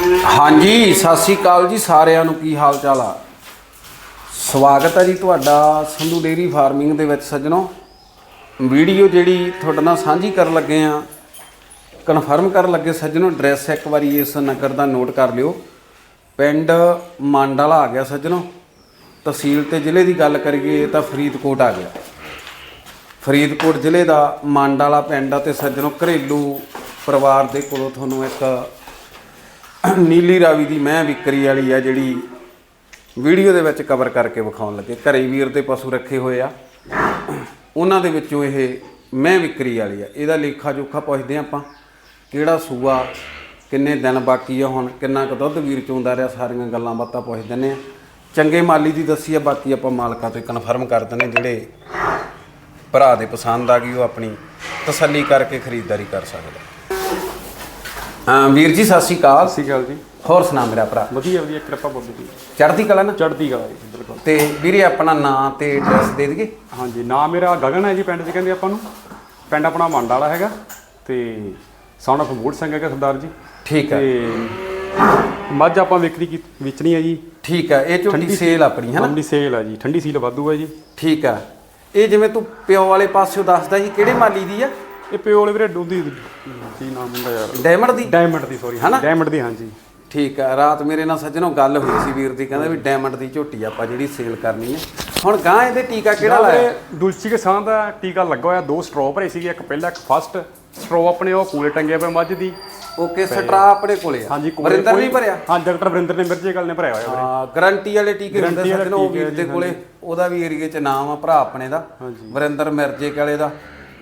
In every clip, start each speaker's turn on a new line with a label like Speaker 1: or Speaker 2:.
Speaker 1: ਹਾਂਜੀ, ਸਤਿ ਸ੍ਰੀ ਅਕਾਲ ਜੀ ਸਾਰਿਆਂ ਨੂੰ। ਕੀ ਹਾਲ ਚਾਲ ਆ? ਸਵਾਗਤ ਹੈ ਜੀ ਤੁਹਾਡਾ ਸੰਧੂ ਡੇਰੀ ਫਾਰਮਿੰਗ ਦੇ ਵਿੱਚ ਸੱਜਣੋ। ਵੀਡੀਓ ਜਿਹੜੀ ਤੁਹਾਡੇ ਨਾਲ ਸਾਂਝੀ ਕਰਨ ਲੱਗੇ ਆ, ਕਨਫਰਮ ਕਰਨ ਲੱਗੇ ਸੱਜਣੋ, ਐਡਰੈਸ ਇੱਕ ਵਾਰੀ ਇਸ ਨਗਰ ਦਾ ਨੋਟ ਕਰ ਲਿਓ। ਪਿੰਡ ਮੰਡ ਆ ਗਿਆ ਸੱਜਣੋ। ਤਹਿਸੀਲ ਤੇ ਜ਼ਿਲ੍ਹੇ ਦੀ ਗੱਲ ਕਰੀਏ ਤਾਂ ਫਰੀਦਕੋਟ ਆ ਗਿਆ। ਫਰੀਦਕੋਟ ਜ਼ਿਲ੍ਹੇ ਦਾ ਮੰਡ ਪਿੰਡ ਆ ਤੇ ਸੱਜਣੋ, ਘਰੇਲੂ ਪਰਿਵਾਰ ਦੇ ਕੋਲੋਂ ਤੁਹਾਨੂੰ ਇੱਕ ਨੀਲੀ ਰਾਵੀ ਦੀ ਮੈਂ ਵਿਕਰੀ ਵਾਲੀ ਆ ਜਿਹੜੀ ਵੀਡੀਓ ਦੇ ਵਿੱਚ ਕਵਰ ਕਰਕੇ ਵਿਖਾਉਣ ਲੱਗੇ। ਘਰੇ ਵੀਰ ਦੇ ਪਸ਼ੂ ਰੱਖੇ ਹੋਏ ਆ। ਉਹਨਾਂ ਦੇ ਵਿੱਚੋਂ ਇਹ ਮੈਂ ਵਿਕਰੀ ਵਾਲੀ ਆ। ਇਹਦਾ ਲੇਖਾ ਜੋਖਾ ਪੁੱਛਦੇ ਹਾਂ ਆਪਾਂ, ਕਿਹੜਾ ਸੂਆ, ਕਿੰਨੇ ਦਿਨ ਬਾਕੀ ਆ ਹੁਣ, ਕਿੰਨਾ ਕੁ ਦੁੱਧ ਵੀਰ ਚੋਂਦਾ ਰਿਹਾ, ਸਾਰੀਆਂ ਗੱਲਾਂ ਬਾਤਾਂ ਪੁੱਛ ਦਿੰਨੇ ਆ ਚੰਗੇ ਮਾਲੀ ਦੀ ਦੱਸੀ ਆ, ਬਾਕੀ ਆਪਾਂ ਮਾਲਕਾਂ ਤੋਂ ਕਨਫਰਮ ਕਰ ਦਿੰਨੇ ਜਿਹੜੇ ਭਰਾ ਦੇ ਪਸੰਦ ਆ ਗਈ, ਉਹ ਆਪਣੀ ਤਸੱਲੀ ਕਰਕੇ ਖਰੀਦਦਾਰੀ ਕਰ ਸਕਦਾ ਹਾਂ ਵੀਰ ਜੀ ਸਤਿ ਸ਼੍ਰੀ ਅਕਾਲ।
Speaker 2: ਸਤਿ ਸ਼੍ਰੀ ਅਕਾਲ ਜੀ।
Speaker 1: ਹੋਰ ਸੁਣਾ ਮੇਰਾ ਭਰਾ।
Speaker 2: ਵਧੀਆ ਵਧੀਆ ਕਿਰਪਾ ਬੱਬੂ ਦੀ।
Speaker 1: ਚੜ੍ਹਦੀ ਕਲਾ ਨਾ?
Speaker 2: ਚੜ੍ਹਦੀ ਕਲਾ ਜੀ ਬਿਲਕੁਲ।
Speaker 1: ਤੇ ਵੀਰੇ ਆਪਣਾ ਨਾਂ ਤੇ ਐਡਰੈਸ ਦੇ ਦਈਏ?
Speaker 2: ਹਾਂਜੀ ਨਾਮ ਮੇਰਾ ਗਗਨ ਹੈ ਜੀ ਪਿੰਡ 'ਚ ਕਹਿੰਦੇ ਆਪਾਂ ਨੂੰ। ਪਿੰਡ ਆਪਣਾ ਮੰਡ ਵਾਲਾ ਹੈਗਾ। ਤੇ ਸਾਉਣ ਆਫ ਮੂੜ ਸਿੰਘ ਹੈਗਾ ਸਰਦਾਰ ਜੀ।
Speaker 1: ਠੀਕ ਹੈ।
Speaker 2: ਤੇ ਮੱਝ ਆਪਾਂ ਵਿਕਰੀ ਕੀ ਵੇਚਣੀ ਹੈ ਜੀ।
Speaker 1: ਠੀਕ ਹੈ ਇਹ ਝੋਟੀ ਸੇਲ ਆਪਣੀ ਹੈ ਨਾ?
Speaker 2: ਠੰਡੀ ਸੇਲ ਹੈ ਜੀ ਠੰਡੀ ਸੀਲ ਵਾਧੂ ਹੈ ਜੀ।
Speaker 1: ਠੀਕ ਹੈ। ਇਹ ਜਿਵੇਂ ਤੂੰ ਪਿਓ ਵਾਲੇ ਪਾਸਿਓਂ ਦੱਸਦਾ ਸੀ ਕਿਹੜੇ ਮਾਲੀ ਦੀ ਆ?
Speaker 2: ਇਹ ਪਿਓਲੇ ਵੀਰੇ ਡੂਦੀ ਕੀ ਨਾਮ ਹੁੰਦਾ ਯਾਰ?
Speaker 1: ਡਾਇਮੰਡ ਦੀ?
Speaker 2: ਡਾਇਮੰਡ ਦੀ ਸੌਰੀ
Speaker 1: ਹਨਾ?
Speaker 2: ਡਾਇਮੰਡ ਦੀ ਹਾਂਜੀ।
Speaker 1: ਠੀਕ ਹੈ ਰਾਤ ਮੇਰੇ ਨਾਲ ਸੱਜਣੋਂ ਗੱਲ ਹੋਈ ਸੀ ਵੀਰ ਦੀ ਕਹਿੰਦਾ ਵੀ ਡਾਇਮੰਡ ਦੀ ਝੋਟੀ ਆਪਾਂ ਜਿਹੜੀ ਸੇਲ ਕਰਨੀ ਹੈ ਹੁਣ ਗਾਂ ਇਹਦੇ ਟੀਕਾ ਕਿਹੜਾ ਲਾਇਆ?
Speaker 2: ਦੁਲਚੀ ਕੇ ਸਾਹ ਦਾ ਟੀਕਾ ਲੱਗਾ ਹੋਇਆ ਦੋ ਸਟ੍ਰੋ ਭਰੇ ਸੀਗੇ ਇੱਕ ਪਹਿਲਾ ਇੱਕ ਫਸਟ ਸਟ੍ਰੋ ਆਪਣੇ ਉਹ ਕੂਲੇ ਟੰਗੇ ਪਏ ਮੱਝ ਦੀ।
Speaker 1: ਓਕੇ ਸਟਰਾ ਆਪਣੇ ਕੋਲੇ ਆ?
Speaker 2: ਹਾਂਜੀ ਕੋਲੇ
Speaker 1: ਵਰਿੰਦਰ ਨਹੀਂ ਭਰਿਆ?
Speaker 2: ਹਾਂ ਡਾਕਟਰ ਵਰਿੰਦਰ ਨੇ ਮਿਰਜੇ ਗੱਲ ਨੇ ਭਰਿਆ ਹੋਇਆ ਵੀਰੇ।
Speaker 1: ਹਾਂ ਗਾਰੰਟੀ ਵਾਲੇ ਟੀਕੇ
Speaker 2: ਵਾਲੇ
Speaker 1: ਸੱਜਣੋਂ ਉਹ ਵੀਰ ਦੇ ਕੋਲੇ ਉਹਦਾ ਵੀ ਏਰੀਏ 'ਚ ਨਾਮ ਆ ਭਰਾ ਆਪਣੇ ਦਾ। ਵਰਿੰਦਰ ਮਿਰਜੇ ਵਾਲੇ ਦਾ।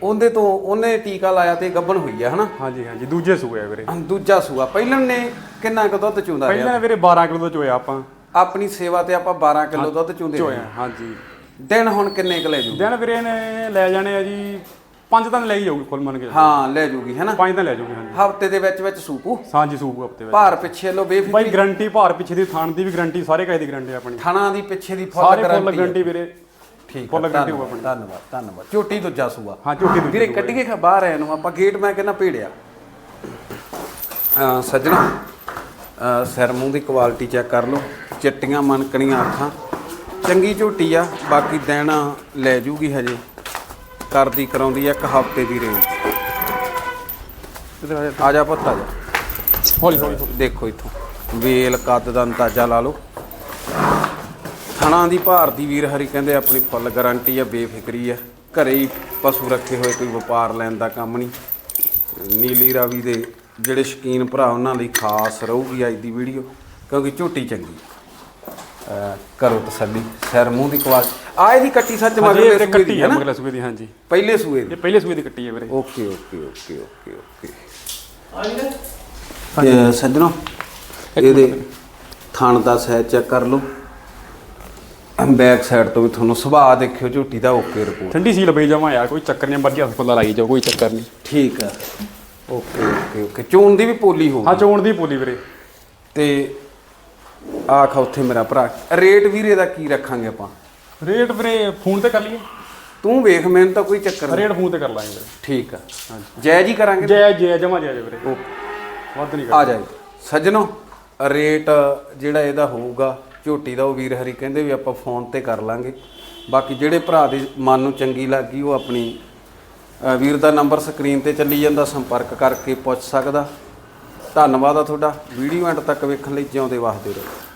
Speaker 1: ਉਹਦੇ ਤੋਂ ਉਹਨੇ ਟੀਕਾ ਲਾਇਆ ਤੇ ਗੱਬਣ ਹੋਈ ਆ ਹਨਾ?
Speaker 2: ਹਾਂਜੀ ਹਾਂਜੀ ਦੂਜੇ ਸੂਏ ਆ ਵੀਰੇ।
Speaker 1: ਦੂਜਾ ਸੂਆ। ਪਹਿਲਣ ਨੇ ਕਿੰਨਾ ਕੁ ਦੁੱਧ ਚੁੰਦਾ ਰਿਹਾ?
Speaker 2: ਪਹਿਲਾਂ ਵੀਰੇ 12 ਕਿਲੋ ਦਾ ਚੋਇਆ ਆਪਾਂ।
Speaker 1: ਆਪਣੀ ਸੇਵਾ ਤੇ ਆਪਾਂ 12 ਕਿਲੋ ਦੁੱਧ ਚੁੰਦੇ
Speaker 2: ਚੋਇਆ ਹਾਂਜੀ।
Speaker 1: ਦਿਨ ਹੁਣ ਕਿੰਨੇ ਕੁ ਲੈ ਜੂ
Speaker 2: ਦਿਨ ਵੀਰੇ ਨੇ ਲੈ ਜਾਣੇ ਆ ਜੀ ਪੰਜ ਤਾਂ ਲੈ ਹੀ ਜਾਊਗੀ ਫੁੱਲ ਮੰਨ ਕੇ
Speaker 1: ਹਾਂ ਲੈ ਜੂਗੀ ਹੈਨਾ?
Speaker 2: ਪੰਜ ਤਾਂ ਲੈ ਜਾਊਗੀ ਹਾਂਜੀ।
Speaker 1: ਹਫ਼ਤੇ ਦੇ ਵਿੱਚ ਵਿੱਚ ਸੂਪੂ?
Speaker 2: ਸਾਂਝੀ ਸੂਪ ਹਫ਼ਤੇ ਵਿੱਚ।
Speaker 1: ਭਾਰ ਪਿੱਛੇ ਲੋ ਬੇਫਿਕਰੀ।
Speaker 2: ਬਾਈ ਗਰੰਟੀ ਭਾਰ ਪਿੱਛੇ ਦੀ ਥਾਣ ਦੀ ਵੀ ਗਰੰਟੀ ਸਾਰੇ ਦੀ ਗਰੰਟੀ ਆਪਣੀ।
Speaker 1: ਥਣਾ ਦੀ ਪਿੱਛੇ ਦੀ ਫੁੱਲ
Speaker 2: ਸਾਰੇ ਫੁੱਲ
Speaker 1: ਗਾਰੰਟੀ
Speaker 2: ਗਰੰਟੀ ਵੀਰੇ।
Speaker 1: ਠੀਕ
Speaker 2: ਫੁੱਲ
Speaker 1: ਹੈ
Speaker 2: ਗਰੰਟੀ
Speaker 1: ਧੰਨਵਾਦ
Speaker 2: ਹੋਊ ਆਪਣੀ।
Speaker 1: ਧੰਨਵਾਦ ਧੰਨਵਾਦ। ਝੋਟੀ ਦੂਜਾ ਸੂਆ।
Speaker 2: ਹਾਂ ਝੋਟੀ ਦੂਜੀ
Speaker 1: ਵੀਰੇ ਕੱਢੀਏ ਖਾ ਬਾਹਰ ਆਇਆ ਨੂੰ। ਆਪਾਂ ਗੇਟ ਮੈਂ ਕਹਿੰਦਾ ਭੇੜਿਆ। ਸੱਜਣਾ ਸਿਰ ਮੂੰਹ ਦੀ ਕੁਆਲਿਟੀ ਚੈੱਕ ਕਰ ਲਓ। ਚਿੱਟੀਆਂ ਮਨਕਣੀਆਂ ਅੱਖਾਂ। ਚੰਗੀ ਝੋਟੀ ਆ ਬਾਕੀ ਦਿਨ ਲੈ ਜੂਗੀ ਹਜੇ। ਕਰਦੀ ਕਰਾਉਂਦੀ ਆ ਇੱਕ ਹਫ਼ਤੇ ਦੀ ਰੇਂਜ
Speaker 2: ਆ ਜਾ।
Speaker 1: ਪੁੱਤ ਆ ਜਾ।
Speaker 2: ਹੌਲੀ ਹੌਲੀ।
Speaker 1: ਦੇਖੋ ਇੱਥੋਂ। ਵੇਲ ਕੱਦ ਦਾ ਅੰਦਾਜ਼ਾ ਲਾ ਲਓ। ਥਣਾ ਦੀ ਭਾਰ ਦੀ ਵੀਰ ਹਰੀ ਕਹਿੰਦੇ ਆਪਣੀ ਫੁੱਲ ਗਾਰੰਟੀ ਆ ਬੇਫਿਕਰੀ ਆ। ਘਰੇ ਹੀ ਪਸ਼ੂ ਰੱਖੇ ਹੋਏ ਕੋਈ ਵਪਾਰ ਲੈਣ ਦਾ ਕੰਮ ਨਹੀਂ। ਨੀਲੀ ਰਾਵੀ ਦੇ ਜਿਹੜੇ ਸ਼ਕੀਨ ਭਰਾ ਉਹਨਾਂ ਲਈ ਖਾਸ ਰਹੂਗੀ ਅੱਜ ਦੀ ਵੀਡੀਓ ਕਿਉਂਕਿ ਝੋਟੀ ਚੰਗੀ ਕਰੋ ਤਸੱਲੀ ਸਿਰ ਮੂੰਹ ਦੀ ਕੁਆਲ ਆ ਇਹਦੀ ਕੱਟੀ ਸੱਚ
Speaker 2: ਵੀਰੇ
Speaker 1: ਸੂਏ
Speaker 2: ਕੱਟੀ
Speaker 1: ਦੀ
Speaker 2: ਆ
Speaker 1: ਹੈ ਨਾ?
Speaker 2: ਮਗਲਾ ਸੂਏ ਦੀ ਹਾਂਜੀ।
Speaker 1: ਪਹਿਲੇ ਸੂਏ ਦੀ।
Speaker 2: ਇਹ ਪਹਿਲੇ ਸੂਏ ਦੀ ਕੱਟੀ ਹੈ ਵੀਰੇ।
Speaker 1: Okay okay okay okay okay. ਤੇ ਸੱਜਣੋ ਇਹਦੇ ਥਣ ਦਾ ਸਾਈਜ਼ ਚੈੱਕ ਕਰ ਲਓ। ਬੈਕ ਸਾਈਡ ਤੋਂ ਵੀ ਤੁਹਾਨੂੰ ਸੁਭਾਅ ਦੇਖਿਓ ਝੋਟੀ ਦਾ ਓਕੇ ਰਿਪੋਰਟ
Speaker 2: ਠੰਡੀ ਸੀਲ ਬਈ ਜਾਵਾਂ ਯਾਰ ਕੋਈ ਚੱਕਰ ਨਹੀਂ ਮਰਜ਼ੀ ਹੱਥ ਫੁੱਲਾ ਲਾਈ ਜਾਓ ਕੋਈ ਚੱਕਰ ਨਹੀਂ।
Speaker 1: ਠੀਕ ਆ। ਓਕੇ ਓਕੇ ਓਕੇ ਚੋਣ ਦੀ ਵੀ ਪੋਲੀ ਹੋਊ
Speaker 2: ਹਾਂ ਚੋਣ ਦੀ ਪੋਲੀ ਵੀਰੇ।
Speaker 1: ਤੇ ਆਖ ਉੱਥੇ ਮੇਰਾ ਭਰਾ ਰੇਟ ਵੀਰੇ ਦਾ ਕੀ ਰੱਖਾਂਗੇ ਆਪਾਂ?
Speaker 2: ਰੇਟ ਵੀਰੇ ਫੋਨ ਤੇ ਕਰ ਲਈਏ।
Speaker 1: ਤੂੰ ਵੇਖ ਮੈਨੂੰ ਤਾਂ ਕੋਈ ਚੱਕਰ ਨਹੀਂ।
Speaker 2: ਰੇਟ ਫੋਨ ਤੇ ਕਰ ਲਾਂਗੇ ਵੀਰੇ।
Speaker 1: ਠੀਕ ਆ। ਜਾਇਜ਼ ਹੀ ਕਰਾਂਗੇ
Speaker 2: ਜੈ ਜੈ ਜਮਾ ਜੈ ਵੀਰੇ।
Speaker 1: ਓਕੇ
Speaker 2: ਵੱਧ ਨਹੀਂ
Speaker 1: ਆ
Speaker 2: ਕਰ
Speaker 1: ਜਾਏ ਸੱਜਣੋ ਰੇਟ ਜਿਹੜਾ ਇਹਦਾ ਹੋਊਗਾ ਝੋਟੀ ਦਾ, ਉਹ ਵੀਰ ਹਰੀ ਕਹਿੰਦੇ ਵੀ ਆਪਾਂ ਫੋਨ ਤੇ ਕਰ ਲਾਂਗੇ। ਬਾਕੀ ਜਿਹੜੇ ਭਰਾ ਦੇ ਮਨ ਨੂੰ ਚੰਗੀ ਲੱਗੀ, ਉਹ ਆਪਣੀ ਵੀਰ ਦਾ ਨੰਬਰ ਸਕਰੀਨ ਤੇ ਚੱਲੀ ਜਾਂਦਾ, ਸੰਪਰਕ ਕਰਕੇ ਪੁੱਛ ਸਕਦਾ। ਧੰਨਵਾਦ ਆ ਤੁਹਾਡਾ। ਵੀਡੀਓ ਐਂਡ ਤੱਕ ਵੇਖਣ ਲਈ ਜਿਉਂਦੇ ਵਸਦੇ ਰਹੋ।